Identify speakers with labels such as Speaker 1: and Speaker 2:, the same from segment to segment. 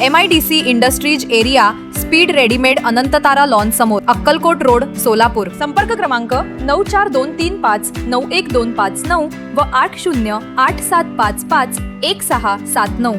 Speaker 1: M I D C industries area speed readymade Anantatara lawn समोर Akkalkot road Solapur. संपर्क क्रमांक नऊ चार दोन तीन पाच नऊ एक दोन पाच नऊ व आठ शून्य आठ सात पाच पाच एक सहा सात नऊ.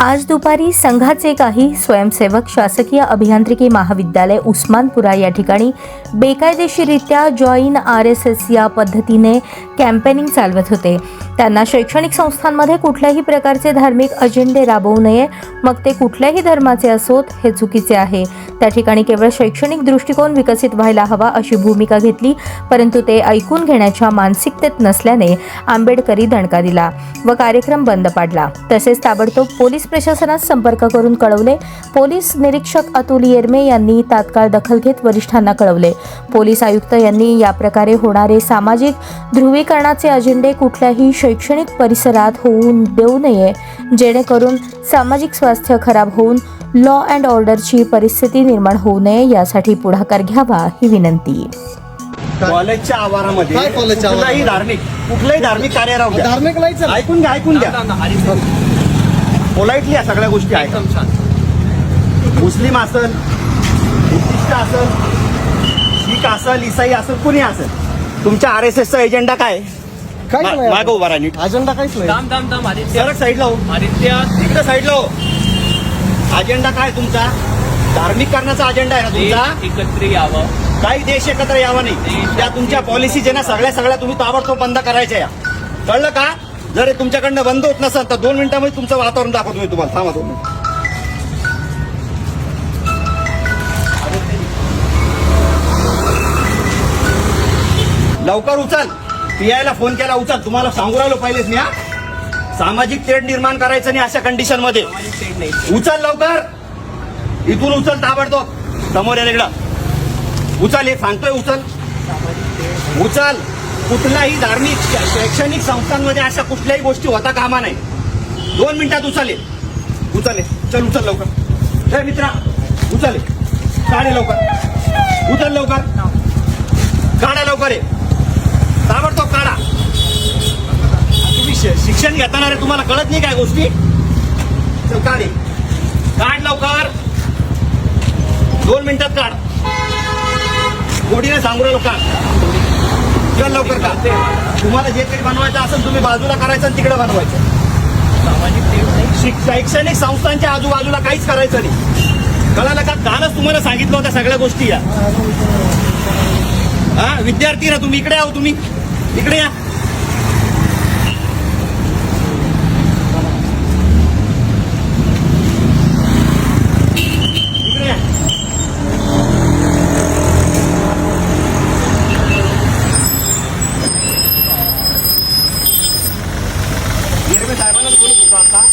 Speaker 2: आज दुपारी संघाचे काही स्वयंसेवक शासकीय अभियांत्रिकी महाविद्यालय उस्मानपुरा या ठिकाणी बेकायदेशीरित्या जॉईन आर एस एस या पद्धतीने कॅम्पेनिंग चालवत होते. त्यांना शैक्षणिक संस्थांमध्ये कुठल्याही प्रकारचे धार्मिक अजेंडे राबवू नये. मग ते कुठल्याही धर्माचे असोत हे चुकीचे आहे. त्या ठिकाणी केवळ शैक्षणिक दृष्टिकोन विकसित व्हायला हवा अशी भूमिका घेतली परंतु ते ऐकून घेण्याच्या मानसिकतेत नसल्याने आंबेडकरी दणका दिला व कार्यक्रम बंद पाडला. तसेच ताबडतोब पोलीस प्रशासनास संपर्क करून कळवले. पोलीस निरीक्षक अतुल येरमे यांनी तात्काळ दखल घेत वरिष्ठांना कळवले. पोलीस आयुक्त यांनी या प्रकारे होणारे सामाजिक ध्रुवीकरणाचे अजेंडे कुठल्याही शैक्षणिक परिसरात होऊन देऊ नये जेणेकरून सामाजिक स्वास्थ्य खराब होऊन लॉ अँड ऑर्डरची परिस्थिती निर्माण होऊ नये यासाठी पुढाकार घ्यावा ही विनंती
Speaker 3: कॉलेजच्या आवारामध्ये
Speaker 4: काय कॉलेजच्या
Speaker 3: कुठलाही
Speaker 4: आवारामध्ये?
Speaker 3: धार्मिक कुठलाही धार्मिक कार्य राहू द्या.
Speaker 4: धार्मिक नाही चालत.
Speaker 3: ऐकून घ्या ऐकून घ्या पोलाइटली या सगळ्या गोष्टी आहेत मुस्लिम असल बुद्धिस्ट असल शीख असल इसाई असल कुणी असल तुमच्या आर एस एसचा एजेंडा काय?
Speaker 4: नाही.
Speaker 3: मागं उभा राहा नीट.
Speaker 4: अजेंडा काहीच नाही.
Speaker 5: आदित्य.
Speaker 3: सरळ साईडला हो.
Speaker 5: आदित्य.
Speaker 3: तिकडे साईडला हो. अजेंडा काय तुमचा? धार्मिक करण्याचा अजेंडा आहे ना तुमचा?
Speaker 5: देश एकत्र यावं.
Speaker 3: काही देश एकत्र यावा नाही. त्या तुमच्या पॉलिसी जे ना सगळ्या सगळ्या तुम्ही ताबडतोब बंद करायच्या या. कळलं का? जर हे तुमच्याकडनं बंद होत नसेल तर दोन मिनिटांमध्ये तुमचं वातावरण दाखवतो मी तुम्हाला. थांबा दोन मिनिटं. लवकर उचल. पीआयला फोन केला उचल. तुम्हाला सांगू राहिलो पहिलेच मी हा. सामाजिक तेढ निर्माण करायचं नाही अशा
Speaker 5: कंडिशनमध्ये. नाही
Speaker 3: उचल लवकर. इथून उचल ताबडतोब. समोर या इकडं. उचल हे सांगतोय उचल. उचल. कुठलाही धार्मिक शै- शैक्षणिक संस्थांमध्ये अशा कुठल्याही गोष्टी होता कामा नाही दोन मिनिटात उचल हे. उचल चल उचल लवकर. चल मित्रा उचल काढे लवकर. उचल लवकर. काढा लवकर आहे काढा तुम्ही शिक्षण घेताना रे तुम्हाला कळत नाही काय गोष्टी? चल काढ काढ लवकर. दोन मिनिटात काढ. गोडीने सांगू राहिलो काढ. चल लवकर काढ. तुम्हाला जे काही बनवायचं असेल तुम्ही बाजूला करायचं आणि तिकडे बनवायचं. शैक्षणिक संस्थांच्या आजूबाजूला काहीच करायचं नाही. कळालं का? कालच तुम्हाला सांगितलं होत्या सगळ्या गोष्टी या. हा विद्यार्थी ना तुम्ही इकडे आहो तुम्ही. इकडे या इकडे या हिरवे साहेबांनाच बोलत होतो आता.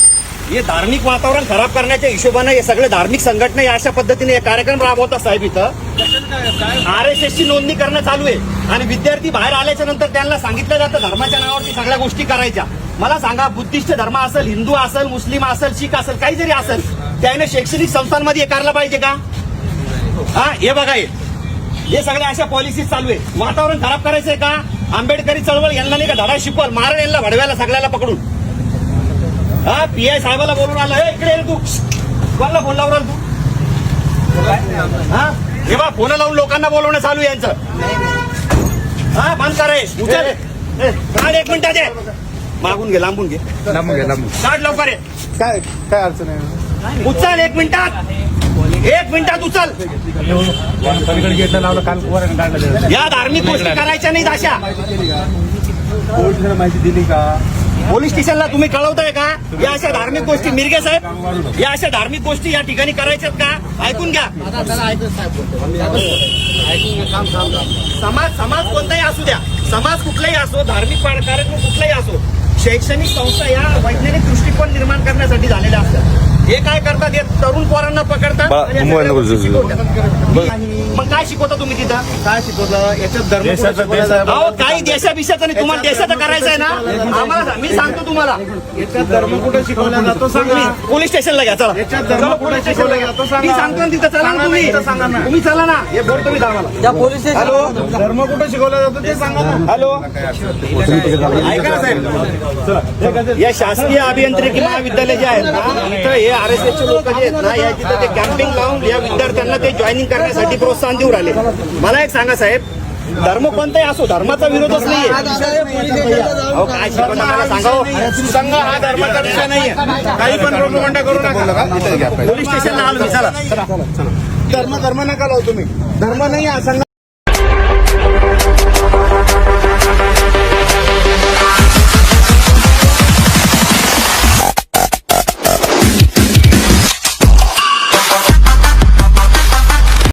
Speaker 3: हे धार्मिक वातावरण खराब करण्याच्या हिशोबानं हे सगळे धार्मिक संघटना या अशा पद्धतीने हे कार्यक्रम राबवतात साहेब इथं. आर एस एस ची नोंदणी करणं चालू आहे. आणि विद्यार्थी बाहेर आल्याच्यानंतर त्यांना सांगितलं जातं धर्माच्या नावावरती सगळ्या गोष्टी करायच्या. मला सांगा बुद्धिस्ट धर्म असेल हिंदू असेल मुस्लिम असेल शीख असेल काही जरी असेल त्याने शैक्षणिक संस्थांमध्ये हे करायला पाहिजे का? हा हे बघा हे. हे सगळ्या अशा पॉलिसीज चालू आहे वातावरण खराब करायचंय का? आंबेडकरी चळवळ यांना नाही का धडा शिकवल? मारण यांना भडव्याला सगळ्याला पकडून. हा पी आय साहेबाला बोलून आला. "ए, इकडे तू. कोणाला फोन लावून राहिला तू? हा? हे बा फोन लावून लोकांना बोलवणं चालू यांचं. हा बंद करे उचल. काढ एक मिनिटात ये मागून घे लांबून घे.
Speaker 4: लांबून घे लांबून
Speaker 3: काढ लवकर ये.
Speaker 4: काय काय अडचण आहे?
Speaker 3: उचल एक मिनिटात. एक मिनिटात उचल.
Speaker 4: लावलं काल
Speaker 3: या धार्मिक गोष्टी करायच्या नाहीत अशा.
Speaker 4: पोलिसांना माहिती दिली का?
Speaker 3: पोलीस स्टेशनला तुम्ही कळवताय का? या अशा धार्मिक गोष्टी मिरगे साहेब या अशा धार्मिक गोष्टी या ठिकाणी करायच्यात का? ऐकून घ्या. समाज समाज कोणताही असू द्या. समाज कुठलाही असो धार्मिक कार्यक्रम कुठलाही असो शैक्षणिक संस्था या वैज्ञानिक दृष्टिकोन निर्माण हे काय करतात? हे तरुण पोरांना पकडतात
Speaker 6: बा- मोबाईल.
Speaker 3: मग काय शिकवता तुम्ही तिथं?
Speaker 4: काय शिकवलं याच्यात धर्म कुठं
Speaker 3: देशाचं
Speaker 4: शिकवला जातो?
Speaker 3: काही देशाभिषाचं नाही तुम्हाला देशाचं करायचं आहे ना? आम्हाला मी सांगतो तुम्हाला.
Speaker 4: याच्यात धर्म कुठं शिकवला जातो सांगा.
Speaker 3: तुम्ही पोलीस स्टेशनला घ्या चला.
Speaker 4: याच्यात धर्म
Speaker 3: चला,
Speaker 4: कुठं
Speaker 3: पोलीस
Speaker 4: शिकवला
Speaker 3: स्टेशनला
Speaker 4: जातो
Speaker 3: घ्या.
Speaker 4: सांगा.
Speaker 3: मी सांगतो ना तिथं चला
Speaker 4: सांगा
Speaker 3: ना तुम्ही.
Speaker 4: इथं सांगा ना.
Speaker 3: तुम्ही चला ना. हे बोलतो मी आम्हाला हॅलो?
Speaker 4: धर्म कुठं शिकवला जातो ते सांगा ना.
Speaker 3: हॅलो? ऐका ना साहेब. या शासकीय अभियांत्रिकी महाविद्यालय जे आहेत ना इथं हे आर एस एसचे लोक जे आहेत ना या तिथं ते कॅम्पिंग लावून या विद्यार्थ्यांना ते जॉईनिंग करण्यासाठी प्रोत्साहन देऊ राहिले. मला एक सांगा साहेब धर्म कोणताही असो धर्माचा विरोधच नाहीये. अहो काय शिकवता मला सांगा
Speaker 4: संघ हा धर्माचा विषय नाहीये. काही पण प्रोपगंडा करू नका.
Speaker 3: पोलीस स्टेशनला आलो मी चला.
Speaker 4: धर्म धर्म नका लावू तुम्ही. धर्म नाही हा संघ